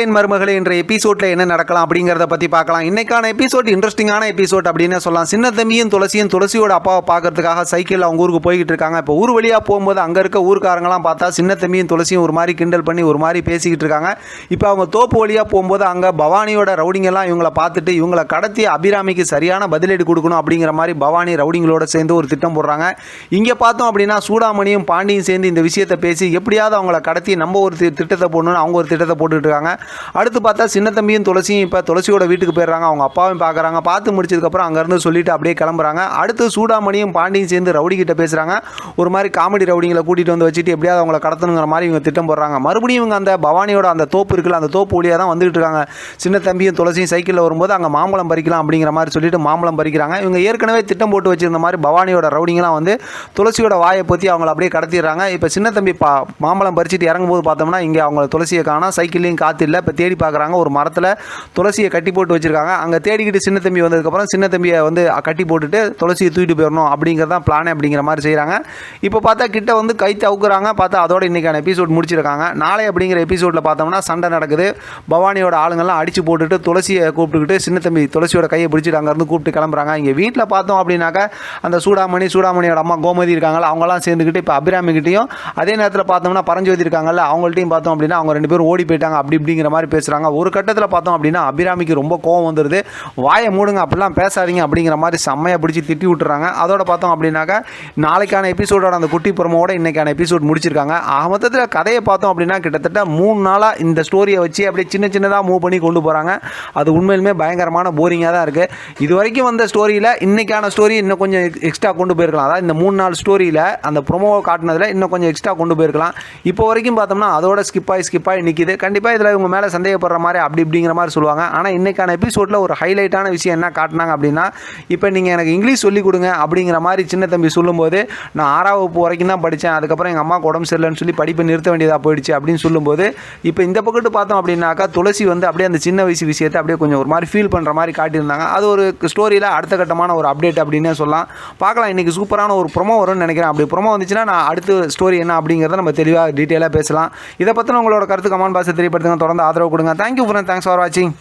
என் மருமகளே என்ற எபிசோட்ல என்ன நடக்கலாம் அப்படிங்கிறத பத்தி பார்க்கலாம். இன்னைக்கான எபிசோட் இன்ட்ரெஸ்டிங்கான எபிசோட் அப்படின்னு சொல்லலாம். சின்ன தம்பியும் துளசியும் துளசியோட அப்பாவை பார்க்கறதுக்காக சைக்கிள் அவங்க ஊருக்கு போய்கிட்டு இருக்காங்க. இப்போ ஊர் வழியா போகும்போது அங்க இருக்க ஊருக்காரங்களாம் பார்த்தா சின்ன தம்பியும் துளசியும் ஒரு மாதிரி கிண்டல் பண்ணி ஒரு மாதிரி பேசிக்கிட்டு இருக்காங்க. இப்போ அவங்க தோப்பு வழியா போகும்போது அங்க பவானியோட ரவுடிங்கெல்லாம் இவங்களை பார்த்துட்டு இவங்களை கடத்தி அபிராமிக்கு சரியான பதிலடி கொடுக்கணும் அப்படிங்கிற மாதிரி பவானி ரவுடிங்களோட சேர்ந்து ஒரு திட்டம் போடுறாங்க. இங்க பார்த்தோம் அப்படின்னா சூடாமணியும் பாண்டியும் சேர்ந்து இந்த விஷயத்தை பேசி எப்படியாவது அவங்கள கடத்தி நம்ம ஒரு தி- திட்டத்தை போடணும்னு அவங்க ஒரு திட்டத்தை போட்டுட்டு இருக்காங்க. அடுத்து பார்த்தா சின்ன தம்பியும் துளசியும் இப்போ துளசியோட வீட்டுக்கு போயிடுறாங்க. அவங்க அப்பாவையும் பார்க்குறாங்க. பார்த்து முடிச்சதுக்கப்புறம் அங்கேருந்து சொல்லிட்டு அப்படியே கிளம்புறாங்க. அடுத்து சூடாமணியும் பாண்டியும் சேர்ந்து ரவுடி கிட்ட பேசுகிறாங்க ஒரு மாதிரி காமெடி ரவுடிங்களை கூட்டிகிட்டு வந்து வச்சுட்டு எப்படியாவது அவங்கள கடத்தணுங்கிற மாதிரி இவங்க திட்டம் போடுறாங்க. மறுபடியும் இவங்க அந்த பவானியோட அந்த தோப்பு இருக்குல்ல அந்த தோப்பு வழியாக தான் வந்துகிட்டு இருக்காங்க. சின்ன தம்பியும் துளசியும் சைக்கிளில் வரும்போது அங்கே மாம்பழம் பறிக்கலாம் அப்படிங்கிற மாதிரி சொல்லிட்டு மாம்பழம் பறிக்கிறாங்க. இவங்க ஏற்கனவே திட்டம் போட்டு வச்சிருந்த மாதிரி பவானியோட ரவுடிங்கெல்லாம் வந்து துளசியோட வாயை பற்றி அவங்கள அப்படியே கடத்திடுறாங்க. இப்போ சின்ன தம்பி பா மாம்பழம் பறிச்சுட்டு இறங்கும்போது பார்த்தோம்னா இங்கே அவங்க துளசியை காணா சைக்கிள்லையும் காற்று இல்லை இப்போ தேடி பார்க்குறாங்க ஒரு மரத்தில் துளசியை கட்டி போட்டு வச்சுருக்காங்க. அங்கே தேடிக்கிட்டு சின்ன தம்பி வந்ததுக்கப்புறம் சின்ன தம்பியை வந்து கட்டி போட்டுட்டு துளசியை தூக்கிட்டு போயிடணும் அப்படிங்கிறது தான் பிளானே அப்படிங்கிற மாதிரி செய்கிறாங்க இப்போ பார்த்தா கிட்ட வந்து கை தவுக்குறாங்க. பார்த்தா அதோட இன்றைக்கான எபிசோட் முடிச்சிருக்காங்க. நாளை அப்படிங்கிற எபிசோடில் பார்த்தோம்னா சண்டை நடக்குது. பவானியோட ஆளுங்கள்லாம் அடிச்சு போட்டுட்டு துளசியை கூப்பிட்டுக்கிட்டு சின்ன தம்பி துளசியோட கையை பிடிச்சிட்டு அங்கேருந்து கூப்பிட்டு கிளம்புறாங்க. இங்கே வீட்டில் பார்த்தோம் அப்படின்னாக்கா அந்த சூடாமணி சூடாமணியோட அம்மா கோமதி இருக்காங்கள அவங்களாம் சேர்ந்துக்கிட்டு இப்போ அபிராமிக்கிட்டையும் அதே நேரத்தில் பார்த்தோம்னா பரஞ்சோதி இருக்காங்கல்ல அவங்கள்ட்டையும் பார்த்தோம் அப்படின்னா அவங்க ரெண்டு பேரும் ஓடி போயிட்டாங்க. அப்படி இப்படிங்க அப்படிங்கிற மாதிரி பேசுகிறாங்க ஒரு கட்டத்தில் பார்த்தோம் அப்படின்னா அபிராமிக்கு ரொம்ப கோவம் வந்துடுது வாயை மூடுங்க அப்படிலாம் பேசாதீங்க அப்படிங்கிற மாதிரி செம்மையாக பிடிச்சி திட்டி விட்டுறாங்க. அதோட பார்த்தோம் அப்படின்னாக்கா நாளைக்கான எபிசோடோட அந்த குட்டி புறமோட இன்றைக்கான எபிசோட் முடிச்சிருக்காங்க. ஆக மொத்தத்தில் கதையை பார்த்தோம் அப்படின்னா கிட்டத்தட்ட மூணு நாளாக இந்த ஸ்டோரியை வச்சு அப்படியே சின்ன சின்னதாக மூவ் பண்ணி கொண்டு போகிறாங்க அது உண்மையிலுமே பயங்கரமான போரிங்காக தான் இருக்குது இது வரைக்கும் வந்த ஸ்டோரியில் இன்றைக்கான ஸ்டோரி இன்னும் கொஞ்சம் எக்ஸ்ட்ரா கொண்டு போயிருக்கலாம். அதாவது இந்த மூணு நாள் ஸ்டோரியில் அந்த ப்ரொமோவை காட்டினதில் இன்னும் கொஞ்சம் எக்ஸ்ட்ரா கொண்டு போயிருக்கலாம். இப்போ வரைக்கும் பார்த்தோம்னா அதோட ஸ்கிப் ஆகி ஸ்கிப் ஆகி நிற்கிது கண்டிப்பாக இதில் இவங்க மேலே சந்தேகப்படுற மாதிரி அப்படி இப்படிங்கிற மாதிரி சொல்லுவாங்க. ஆனால் இன்னைக்கான எபிசோடில் ஒரு ஹைலைட்டான விஷயம் என்ன காட்டினாங்க அப்படின்னா இப்போ நீங்கள் எனக்கு இங்கிலீஷ் சொல்லிக் கொடுங்க அப்படிங்கிற மாதிரி சின்ன தம்பி சொல்லும்போது நான் ஆறாவது வகுப்பு வரைக்கும் தான் படித்தேன். அதுக்கப்புறம் எங்கள் அம்மாவுக்கு உடம்பு சரியில்லைன்னு சொல்லி படிப்பை நிறுத்த வேண்டியதாக போயிடுச்சு. அப்படின்னு சொல்லும்போது இப்போ இந்த பக்கத்து பார்த்தோம் அப்படின்னாக்கா துளசி வந்து அப்படியே அந்த சின்ன வயசு விஷயத்தை அப்படியே கொஞ்சம் ஒரு மாதிரி ஃபீல் பண்ணுற மாதிரி காட்டியிருந்தாங்க. அது ஒரு ஸ்டோரியில் அடுத்த கட்டமான ஒரு அப்டேட் அப்படின்னே சொல்லலாம். பார்க்கலாம் இன்றைக்கி சூப்பரான ஒரு ப்ரொமோ வரும்னு நினைக்கிறேன். அப்படி ப்ரொமோ வந்துச்சுன்னா நான் அடுத்த ஸ்டோரி என்ன அப்படிங்கிறத நம்ம தெளிவாக டீட்டெயிலாக பேசலாம். இதை பற்றின உங்களோட கருத்து கமான் பாசை தெரியப்படுத்துங்க. தொடர்ந்து ஆதரவு கொடுங்க. தேங்க்யூ ஃப்ரெண்ட் தேங்க்ஸ் ஃபார் வாட்சிங்